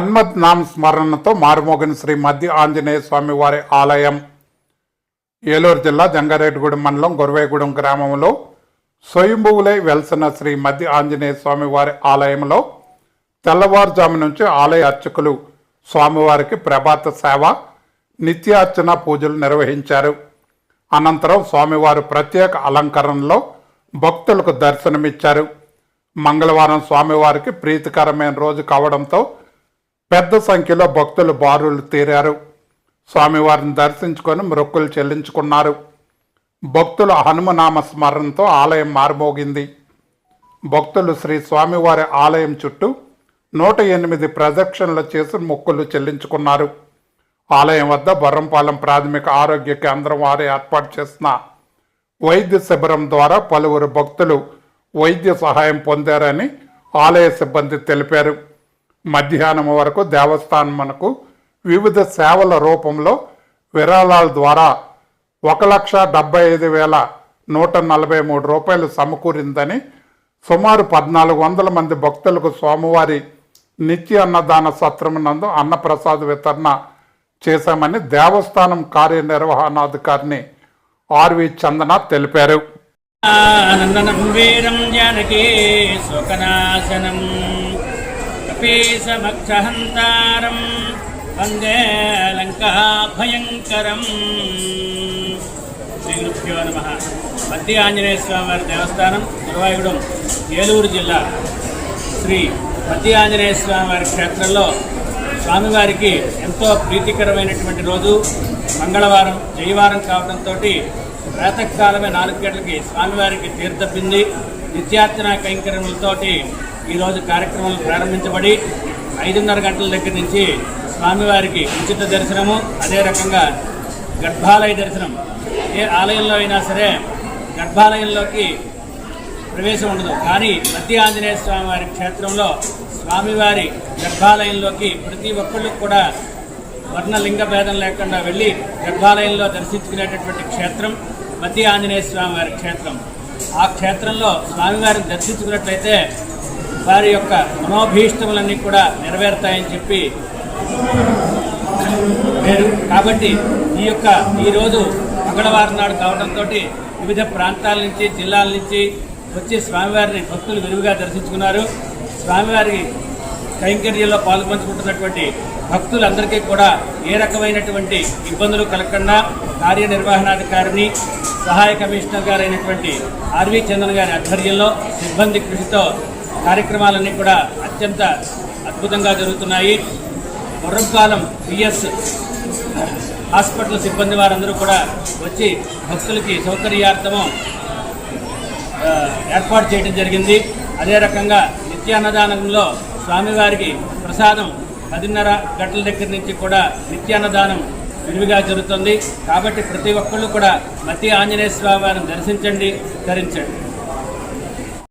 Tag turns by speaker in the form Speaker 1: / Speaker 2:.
Speaker 1: హన్మత్ నామ్ స్మరణతో మారుమోగిన శ్రీ మధ్య ఆంజనేయ స్వామి వారి ఆలయం. ఏలూరు జిల్లా జంగారెడ్డిగూడెం మండలం గొరవేగూడెం గ్రామంలో స్వయంభువులై వెలసిన శ్రీ మధ్య ఆంజనేయ స్వామి వారి ఆలయంలో తెల్లవారుజాము నుంచి ఆలయ అర్చకులు స్వామివారికి ప్రభాత సేవ నిత్యార్చన పూజలు నిర్వహించారు. అనంతరం స్వామివారు ప్రత్యేక అలంకరణలో భక్తులకు దర్శనమిచ్చారు. మంగళవారం స్వామివారికి ప్రీతికరమైన రోజు కావడంతో పెద్ద సంఖ్యలో భక్తులు బారులు తీరారు. స్వామివారిని దర్శించుకొని మొక్కులు చెల్లించుకున్నారు. భక్తుల హనుమనామ స్మరణతో ఆలయం మారుమోగింది. భక్తులు శ్రీ స్వామివారి ఆలయం చుట్టూ నూట ఎనిమిది ప్రదక్షిణలు చేసి మొక్కులు చెల్లించుకున్నారు. ఆలయం వద్ద బొర్రంపాలెం ప్రాథమిక ఆరోగ్య కేంద్రం వారు ఏర్పాటు చేసిన వైద్య శిబిరం ద్వారా పలువురు భక్తులు వైద్య సహాయం పొందారని ఆలయ సిబ్బంది తెలిపారు. మధ్యాహ్నం వరకు దేవస్థానమునకు వివిధ సేవల రూపంలో విరాళాల ద్వారా ఒక లక్ష డెబ్బై ఐదు వేల నూట నలభై మూడు రూపాయలు సమకూరిందని సుమారు పద్నాలుగు వందల మంది భక్తులకు సోమవారి నిత్య అన్నదాన సత్రమునందు అన్నప్రసాద వితరణ చేశామని దేవస్థానం కార్యనిర్వహణాధికారిని ఆర్వి చందన తెలిపారు.
Speaker 2: ఆనందనం వీరం జానకీ వందే భయంకరం శ్రీ గురుభ్యో నమ మధ్య ఆంజనేయ స్వామి వారి దేవస్థానం గురువాయుగూడెం ఏలూరు జిల్లా శ్రీ మధ్య ఆంజనేయ స్వామివారి క్షేత్రంలో స్వామివారికి ఎంతో ప్రీతికరమైనటువంటి రోజు. మంగళవారం జయవారం కావడంతో ప్రాతకాలమే నాలుగు గంటలకి స్వామివారికి తీర్థపింది నిత్యార్చన కైంకర్యములతోటి ఈరోజు కార్యక్రమాలు ప్రారంభించబడి ఐదున్నర గంటల దగ్గర నుంచి స్వామివారికి ఉచిత దర్శనము అదే రకంగా గర్భాలయ దర్శనం. ఏ ఆలయంలో అయినా సరే గర్భాలయంలోకి ప్రవేశం ఉండదు. కానీ మధ్య ఆంజనేయ స్వామి వారి క్షేత్రంలో స్వామివారి గర్భాలయంలోకి ప్రతి ఒక్కళ్ళు కూడా వర్ణ లింగ భేదం లేకుండా వెళ్ళి గర్భాలయంలో దర్శించుకునేటటువంటి క్షేత్రం మధ్య ఆంజనేయ స్వామి వారి క్షేత్రం. ఆ క్షేత్రంలో స్వామివారిని దర్శించుకున్నట్లయితే వారి యొక్క మనోభీష్టములన్నీ కూడా నెరవేరుతాయని చెప్పి పేరు కాబట్టి ఈ యొక్క ఈరోజు మంగళవారం నాడు కావడంతో వివిధ ప్రాంతాల నుంచి జిల్లాల నుంచి వచ్చి స్వామివారిని భక్తులు విరివిగా దర్శించుకున్నారు. స్వామివారి కైంకర్యంలో పాల్పంచుకుంటున్నటువంటి భక్తులందరికీ కూడా ఏ రకమైనటువంటి ఇబ్బందులు కలగకుండా కార్యనిర్వహణాధికారిని సహాయ కమిషనర్ గారైనటువంటి ఆర్వి చందన్ గారి ఆధ్వర్యంలో సిబ్బంది కృషితో కార్యక్రమాలన్నీ కూడా అత్యంత అద్భుతంగా జరుగుతున్నాయి. మొర్రంపాలెం పిఎస్ హాస్పిటల్ సిబ్బంది వారందరూ కూడా వచ్చి భక్తులకి సౌకర్యార్థము ఏర్పాటు చేయడం జరిగింది. అదే రకంగా నిత్యాన్నదానంలో స్వామివారికి ప్రసాదం పదిన్నర గంటల దగ్గర నుంచి కూడా నిత్యాన్నదానం విరివిగా జరుగుతుంది. కాబట్టి ప్రతి ఒక్కళ్ళు కూడా మధ్య ఆంజనేయ స్వామి వారిని దర్శించండి ధరించండి.